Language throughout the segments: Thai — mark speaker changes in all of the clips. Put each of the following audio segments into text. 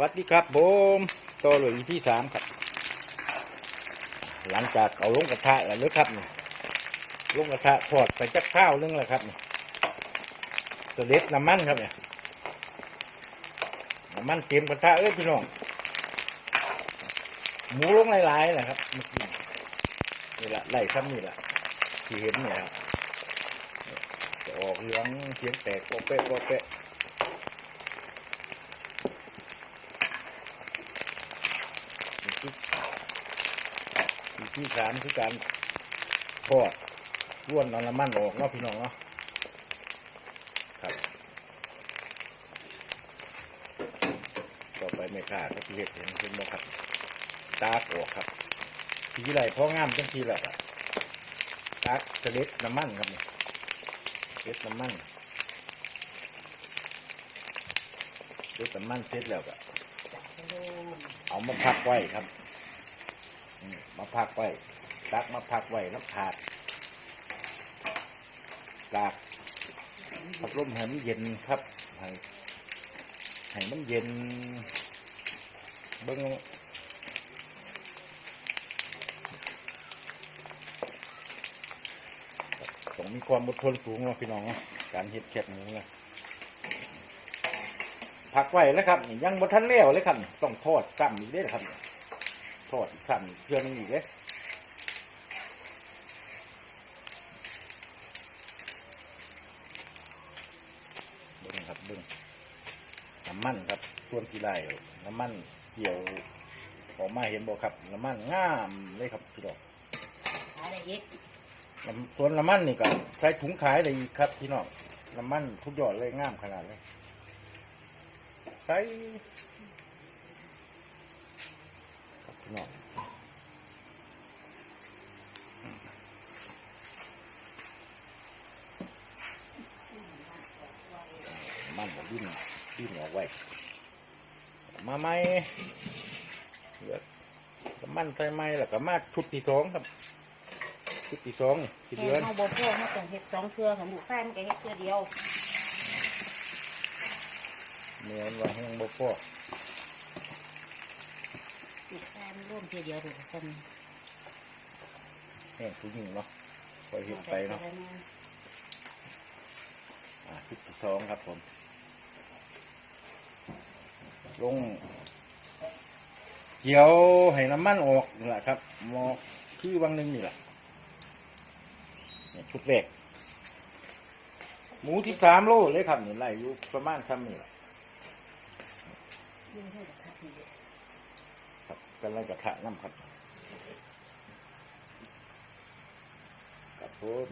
Speaker 1: วัสดีครับผมต่อเลยอีที่สามครับ หลังจากเอาลงกระทะแล้วเด้อครับนี่ลงกระทะทอดไปจักข้าวนึงแล้วครับนี่เสด็จน้ำมันครับเนี่ยน้ำมันเต็มกระทะเอ้ยพี่น้องหมูลงหลายๆนะครับเมื่อกี้นี่ละไล่ซ้ำนี่ละที่เห็นเนี่ยครับจะออกเหลืองเสียงแตกโปะเป๊ะโปะเป๊ะ อีกที่สามคือการทอดร่วนเอาน้ำมันออกเนาะพี่น้องเนาะครับ ต่อไปไม่ค่าก็ที่เห็ดเห็นเห็นบ่ครับ ตากออกครับ ทีไรพ่องามจังทีแหละครับตากเสด็จน้ำมันครับนี่เสด็จน้ำมันเสด็จน้ำมันเสร็จแล้วก็ เอามาพักไว้ครับมาพักไว้ตักมาพักไว้แล้วถาดตากพัดลมให้มันเย็นครับให้ให้มันเย็นเบิ้งต้องมีความอดทนสูงเนาะพี่น้อง การเห็ดแคบหมูเนี่ย พักไว้แล้วครับนี่ยังบนทันแล้วเลยครับนี่ต้องทอดซ้ำอีกเด้อครับนี่ทอดอีกสั่นเพื่อนงอีกเลยเบิ้งครับเบิ้งน้ำมันครับส่วนที่ได้น้ำมันเกี่ยวออกมาเห็นบ่ครับน้ำมันงามเลยครับพี่ดอก
Speaker 2: อะไรอีก
Speaker 1: น้ำส่วนน้ำมันนี่ก็ใส่ถุงขายเลยอีกครับพี่น้องน้ำมันทุกยอดเลยงามขนาดเลย ใส่ครับพี่น้องมันดิ้นดิ้นออกไว้มาไหมเลือก็มันใส่ไหมแล้วก็มาชุดที่สองครับ ชุดที่สองที่เดือน
Speaker 2: เฮาบ่พอเฮาต้องเฮ็ดสองเทื่อของลูกชายมันก็เฮ็ดเทื่อเดียว
Speaker 1: เนื้อมันว่าแห้งบ่พอ
Speaker 2: ลูกชายมันร่วมเทื่อเดียวถูกซั่น
Speaker 1: แห้งผู้หญิงเนาะคอยเห็นไปเนาะอ่าชุดที่สองครับผม ลงเกี่ยวให้น้ำมันออกนี่แหละครับหมอคือบางหนึงนี่แหละเนี่ยชุดแรกหมูที่สามโลเลยครับนี่ไล่อยู่ประมาณซ้ำนี่แหละ
Speaker 2: ยิ่งให้กับทักนี่
Speaker 1: ครับกันไล่กระทะน้ำครับครับผม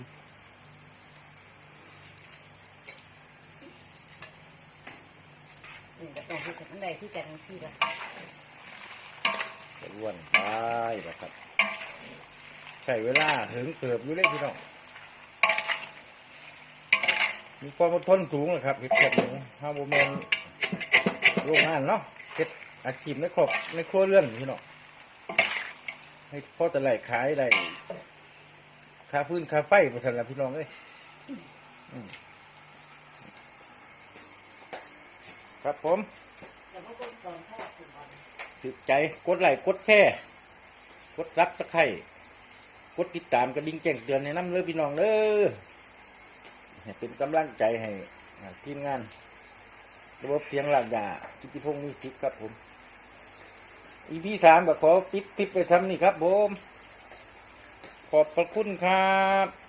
Speaker 2: นี่ก็ต้องเฮ็ดกับมันได้คือกันจังซี่ล่ะ
Speaker 1: จะอ้วนไปแล้วครับ ใช้เวลาถึงเติบอยู่เลยพี่น้องมีความอดทนสูงเลยครับเห็ดเห็ดหมูห้าโมเมนโรงงานเนาะเห็ดอาชีพในครอบในครัวเรือนพี่น้องให้พ่อแต่ไหลขายได้ค่าพื้นค่าไฟประสันละพี่น้องเอ้ยครับผม
Speaker 2: แต่บ่ต้องก่อนทอดถึงก่อ
Speaker 1: ใจกดไลค์กดแชร์กดรับสะไคร่กดติดตามกระดิ่งแจ้งเตือนให้น้ำเลยพี่น้องเด้อเป็นกำลังใจให้ทีมงาน ระบบเสียงหลักยากิติพงศ์มิวสิกครับผม อีพีสามก็ขอปิดคลิปไปซ้ำนี่ครับผม ขอบพระคุณครับ